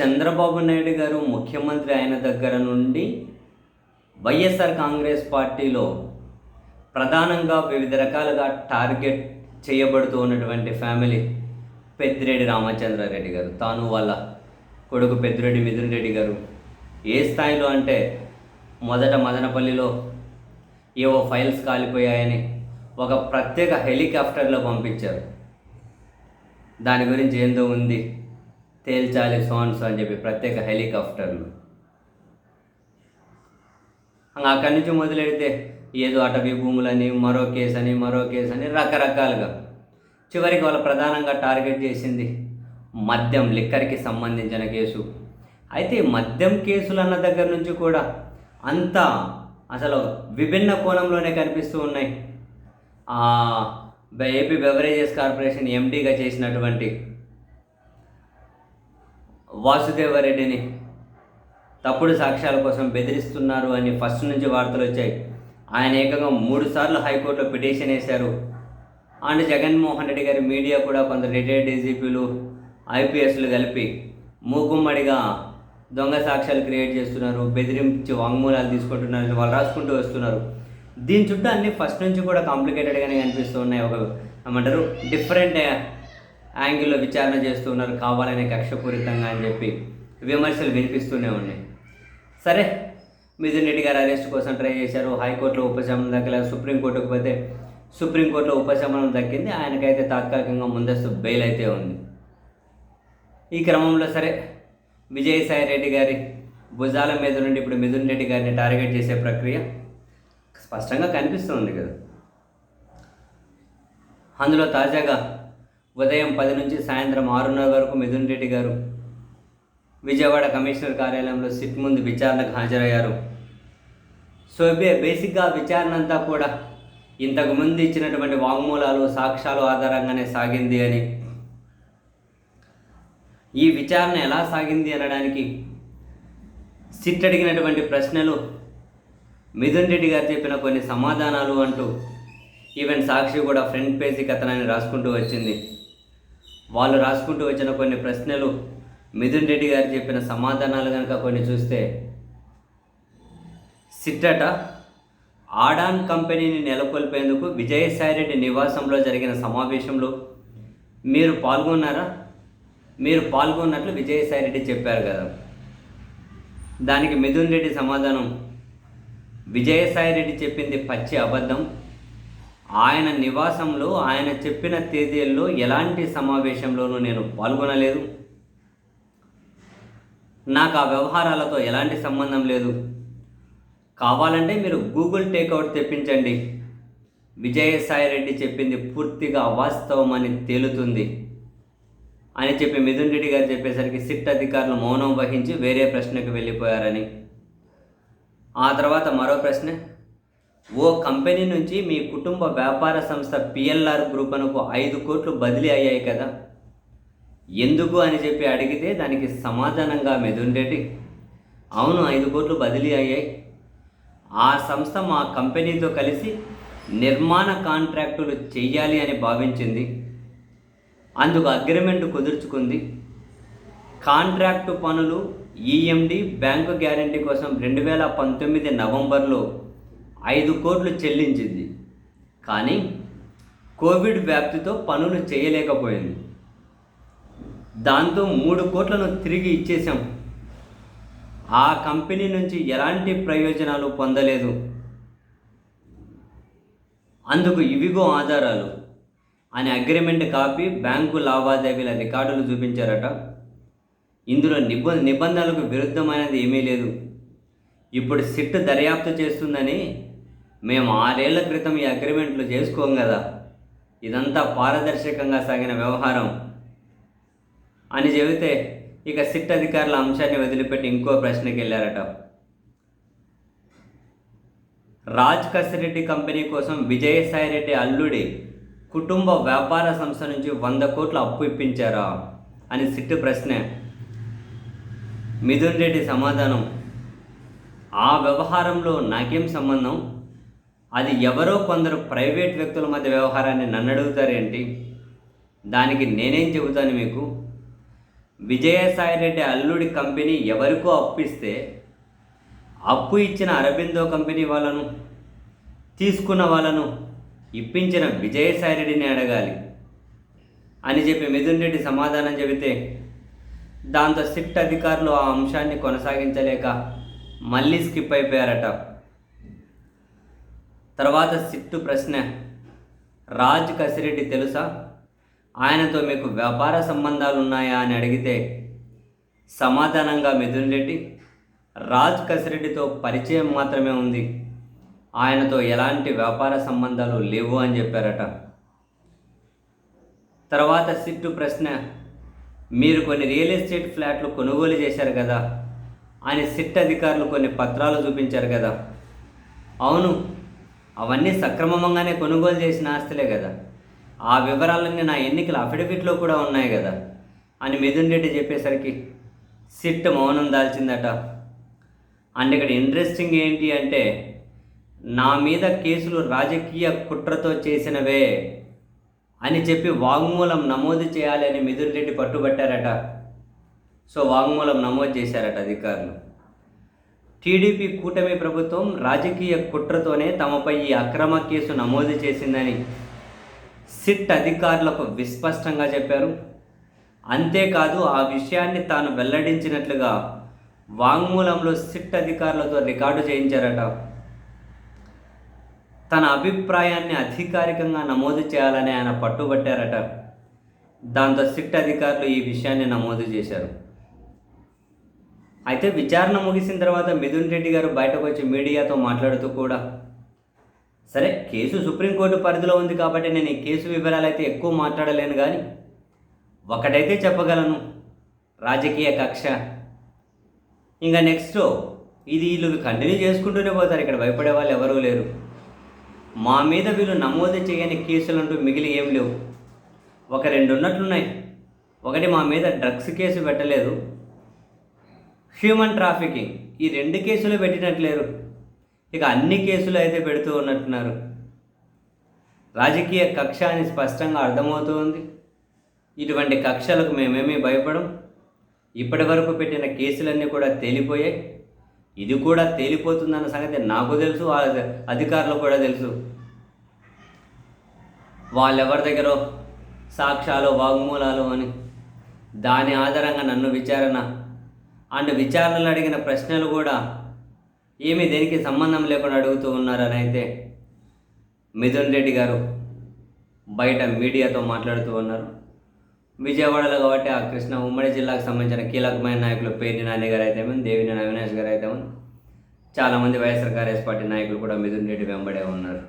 చంద్రబాబు నాయుడు గారు ముఖ్యమంత్రి అయిన దగ్గర నుండి వైఎస్ఆర్ కాంగ్రెస్ పార్టీలో ప్రధానంగా వివిధ రకాలుగా టార్గెట్ చేయబడుతూ ఉన్నటువంటి ఫ్యామిలీ పెద్దిరెడ్డి రామచంద్రారెడ్డి గారు. తాను వాళ్ళ కొడుకు పెద్దిరెడ్డి మిథున్ రెడ్డి గారు. ఏ స్థాయిలో అంటే మొదట మదనపల్లిలో ఏవో ఫైల్స్ కాలిపోయాయని ఒక ప్రత్యేక హెలికాప్టర్లో పంపించారు. దాని గురించి ఏందో ఉంది. తేల్చాలి సోన్స్ అని చెప్పి ప్రత్యేక హెలికాప్టర్లు. అక్కడి నుంచి మొదలెడితే ఏదో అటవీ భూములని మరో కేసు అని మరో కేసు అని రకరకాలుగా. చివరికి వాళ్ళ ప్రధానంగా టార్గెట్ చేసింది మద్యం లిక్కర్కి సంబంధించిన కేసు. అయితే మద్యం కేసులు అన్న దగ్గర నుంచి కూడా అంతా అసలు విభిన్న కోణంలోనే కనిపిస్తూ ఉన్నాయి. ఏపీ బెవరేజెస్ కార్పొరేషన్ ఎండీగా చేసినటువంటి వాసుదేవరెడ్డిని తప్పుడు సాక్ష్యాల కోసం బెదిరిస్తున్నారు అని ఫస్ట్ నుంచి వార్తలు వచ్చాయి. ఆయన ఏకంగా మూడు సార్లు హైకోర్టులో పిటిషన్ వేశారు. అండ్ జగన్మోహన్ రెడ్డి గారి మీడియా కూడా కొందరు రిటైర్డ్ డీజీపీలు ఐపీఎస్లు కలిపి మూకుమ్మడిగా దొంగ సాక్ష్యాలు క్రియేట్ చేస్తున్నారు బెదిరించి వాంగ్మూలాలు తీసుకుంటున్నారు వాళ్ళు రాసుకుంటూ వస్తున్నారు. దీని చుట్టూ అన్ని ఫస్ట్ నుంచి కూడా కాంప్లికేటెడ్గానే కనిపిస్తూ ఉన్నాయి. ఒక ఏమంటారు? డిఫరెంట్ యాంగిల్లో విచారణ చేస్తున్నారు కావాలనే కక్షపూరితంగా అని చెప్పి విమర్శలు వినిపిస్తూనే ఉన్నాయి. సరే మిథున్ రెడ్డి గారు అరెస్ట్ కోసం ట్రై చేశారు. హైకోర్టులో ఉపశమనం దక్కలేదు. సుప్రీంకోర్టుకు పోతే సుప్రీంకోర్టులో ఉపశమనం దక్కింది. ఆయనకైతే తాత్కాలికంగా ముందస్తు బెయిల్ అయితే ఉంది. ఈ క్రమంలో సరే విజయసాయి రెడ్డి గారి భుజాల మీద నుండి ఇప్పుడు మిథున్ రెడ్డి గారిని టార్గెట్ చేసే ప్రక్రియ స్పష్టంగా కనిపిస్తుంది కదా. అందులో తాజాగా ఉదయం పది నుంచి సాయంత్రం ఆరున్నర వరకు మిథున్ రెడ్డి గారు విజయవాడ కమిషనర్ కార్యాలయంలో సిట్ ముందు విచారణకు హాజరయ్యారు. సో బే బేసిక్గా విచారణ అంతా కూడా ఇంతకు ముందు ఇచ్చినటువంటి వాంగ్మూలాలు సాక్ష్యాలు ఆధారంగానే సాగింది అని. ఈ విచారణ ఎలా సాగింది అనడానికి సిట్ అడిగినటువంటి ప్రశ్నలు మిథున్ రెడ్డి గారు చెప్పిన కొన్ని సమాధానాలు అంటూ ఈవెన్ సాక్షి కూడా ఫ్రంట్ పేజీ కథనాన్ని రాసుకుంటూ వచ్చింది. వాళ్ళు రాసుకుంటూ వచ్చిన కొన్ని ప్రశ్నలు మిథున్ రెడ్డి గారు చెప్పిన సమాధానాలు కనుక కొన్ని చూస్తే సిట్టట ఆడాన్ కంపెనీని నెలకొల్పేందుకు విజయసాయిరెడ్డి నివాసంలో జరిగిన సమావేశంలో మీరు పాల్గొన్నారా? మీరు పాల్గొన్నట్లు విజయసాయిరెడ్డి చెప్పారు కదా. దానికి మిథున్ రెడ్డి సమాధానం విజయసాయిరెడ్డి చెప్పింది పచ్చి అబద్ధం ఆయన నివాసంలో ఆయన చెప్పిన తేదీల్లో ఎలాంటి సమావేశంలోనూ నేను పాల్గొనలేదు. నాకు ఆ వ్యవహారాలతో ఎలాంటి సంబంధం లేదు. కావాలంటే మీరు గూగుల్ టేక్అవుట్ తెప్పించండి. విజయసాయిరెడ్డి చెప్పింది పూర్తిగా అవాస్తవం అని తేలుతుంది అని చెప్పి మిథున్ రెడ్డి గారు చెప్పేసరికి సిట్ అధికారులు మౌనం వహించి వేరే ప్రశ్నకు వెళ్ళిపోయారని. ఆ తర్వాత మరో ప్రశ్న ఓ కంపెనీ నుంచి మీ కుటుంబ వ్యాపార సంస్థ పిఎల్ఆర్ గ్రూప్ అనుకు ఐదు కోట్లు బదిలీ అయ్యాయి కదా. ఎందుకు అని చెప్పి అడిగితే దానికి సమాధానంగా మెదుండేటి? రెడ్డి అవును ఐదు కోట్లు బదిలీ అయ్యాయి. ఆ సంస్థ మా కంపెనీతో కలిసి నిర్మాణ కాంట్రాక్టులు చెయ్యాలి అని భావించింది. అందుకు అగ్రిమెంట్ కుదుర్చుకుంది. కాంట్రాక్టు పనులు ఈఎండి బ్యాంకు గ్యారంటీ కోసం రెండు వేల పంతొమ్మిది నవంబర్లో ఐదు కోట్లు చెల్లించింది. కానీ కోవిడ్ వ్యాప్తితో పనులు చేయలేకపోయింది. దాంతో మూడు కోట్లను తిరిగి ఇచ్చేశాం. ఆ కంపెనీ నుంచి ఎలాంటి ప్రయోజనాలు పొందలేదు. అందుకు ఇవిగో ఆధారాలు. అని అగ్రిమెంట్ కాపీ బ్యాంకు లావాదేవీల రికార్డులు చూపించారట. ఇందులో నిబ నిబంధనలకు విరుద్ధమైనది ఏమీ లేదు. ఇప్పుడు సిట్ దర్యాప్తు చేస్తుందని మేము ఆరేళ్ళ క్రితం ఈ అగ్రిమెంట్లు చేసుకోం కదా. ఇదంతా పారదర్శకంగా సాగిన వ్యవహారం. అని చెబితే ఇక సిట్ అధికారుల అంశాన్ని వదిలిపెట్టి ఇంకో ప్రశ్నకి వెళ్ళారట రాజ్ కసిరెడ్డి కంపెనీ కోసం విజయసాయిరెడ్డి అల్లుడి కుటుంబ వ్యాపార సంస్థ నుంచి వంద కోట్ల అప్పు ఇప్పించారా? అని సిట్టు ప్రశ్న. మిథున్ రెడ్డి సమాధానం. ఆ వ్యవహారంలో నాకేం సంబంధం? అది ఎవరో కొందరు ప్రైవేట్ వ్యక్తుల మధ్య వ్యవహారాన్ని నన్ను అడుగుతారేంటి దానికి నేనేం చెబుతాను మీకు? విజయసాయిరెడ్డి అల్లుడి కంపెనీ ఎవరికో అప్పిస్తే అప్పు ఇచ్చిన అరబిందో కంపెనీ వాళ్ళను తీసుకున్న వాళ్ళను ఇప్పించిన విజయసాయిరెడ్డిని అడగాలి అని చెప్పి మిథున్ రెడ్డి సమాధానం చెబితే దాంతో సిట్ అధికారులు ఆ అంశాన్ని కొనసాగించలేక మళ్ళీ స్కిప్ అయిపోయారట. తర్వాత సిట్టు ప్రశ్న రాజ్ కసిరెడ్డి తెలుసా? ఆయనతో మీకు వ్యాపార సంబంధాలు ఉన్నాయా అని అడిగితే సమాధానంగా మిథున్ రెడ్డి రాజ్ కసిరెడ్డితో పరిచయం మాత్రమే ఉంది. ఆయనతో ఎలాంటి వ్యాపార సంబంధాలు లేవు అని చెప్పారట. తర్వాత సిట్టు ప్రశ్న మీరు కొన్ని రియల్ ఎస్టేట్ ఫ్లాట్లు కొనుగోలు చేశారు కదా? అని సిట్ అధికారులు కొన్ని పత్రాలు చూపించారు కదా? అవును అవన్నీ సక్రమంగానే కొనుగోలు చేసిన ఆస్తులే కదా. ఆ వివరాలన్నీ నా ఎన్నికల అఫిడవిట్లో కూడా ఉన్నాయి కదా అని మిథున్ రెడ్డి చెప్పేసరికి సిట్ మౌనం దాల్చిందట. అండ్ ఇక్కడ ఇంట్రెస్టింగ్ ఏంటి అంటే నా మీద కేసులు రాజకీయ కుట్రతో చేసినవే అని చెప్పి వాంగ్మూలం నమోదు చేయాలి అని మిథున్ రెడ్డి పట్టుబట్టారట. సో వాంగ్మూలం నమోదు చేశారట అధికారులు. టీడీపీ కూటమి ప్రభుత్వం రాజకీయ కుట్రతోనే తమపై ఈ అక్రమ కేసు నమోదు చేసిందని సిట్ అధికారులకు విస్పష్టంగా చెప్పారు. అంతేకాదు ఆ విషయాన్ని తాను వెల్లడించినట్లుగా వాంగ్మూలంలో సిట్ అధికారులతో రికార్డు చేయించారట. తన అభిప్రాయాన్ని అధికారికంగా నమోదు చేయాలని ఆయన పట్టుబట్టారట. దాంతో సిట్ అధికారులు ఈ విషయాన్ని నమోదు చేశారు. అయితే విచారణ ముగిసిన తర్వాత మిథున్ రెడ్డి గారు బయటకు వచ్చి మీడియాతో మాట్లాడుతూ కూడా సరే కేసు సుప్రీంకోర్టు పరిధిలో ఉంది కాబట్టి నేను ఈ కేసు వివరాలు అయితే ఎక్కువ మాట్లాడలేను కానీ ఒకటైతే చెప్పగలను. రాజకీయ కక్ష. ఇంకా నెక్స్ట్ ఇది వీళ్ళు కంటిన్యూ చేసుకుంటూనే పోతారు. ఇక్కడ భయపడే వాళ్ళు ఎవరూ లేరు. మా మీద వీళ్ళు నమోదు చేయని కేసులంటూ మిగిలి ఏం లేవు. ఒక రెండు ఉన్నట్లున్నాయి. ఒకటి మా మీద డ్రగ్స్ కేసు పెట్టలేదు. Human trafficking. ఈ రెండు కేసులు పెట్టినట్లేరు. ఇక అన్ని కేసులు అయితే పెడుతూ ఉన్నట్టున్నారు. రాజకీయ కక్ష అని స్పష్టంగా అర్థమవుతుంది. ఇటువంటి కక్షలకు మేమేమీ భయపడం. ఇప్పటి వరకు పెట్టిన కేసులన్నీ కూడా తేలిపోయాయి. ఇది కూడా తేలిపోతుందన్న సంగతి నాకు తెలుసు అధికారులకు కూడా తెలుసు. వాళ్ళెవరి దగ్గర సాక్ష్యాలు వాగ్మూలాలు అని దాని ఆధారంగా నన్ను విచారణ అండ్ విచారణలు అడిగిన ప్రశ్నలు కూడా ఏమీ దేనికి సంబంధం లేకుండా అడుగుతూ ఉన్నారని అయితే మిథున్ రెడ్డి గారు బయట మీడియాతో మాట్లాడుతూ ఉన్నారు. విజయవాడలో కాబట్టి ఆ కృష్ణ ఉమ్మడి జిల్లాకు సంబంధించిన కీలకమైన నాయకులు పేర్ని నాని గారు అయితే దేవిని అవినాష్ గారు అయితే చాలామంది వైఎస్ఆర్ కాంగ్రెస్ పార్టీ నాయకులు కూడా మిథున్ రెడ్డి వెంబడే ఉన్నారు.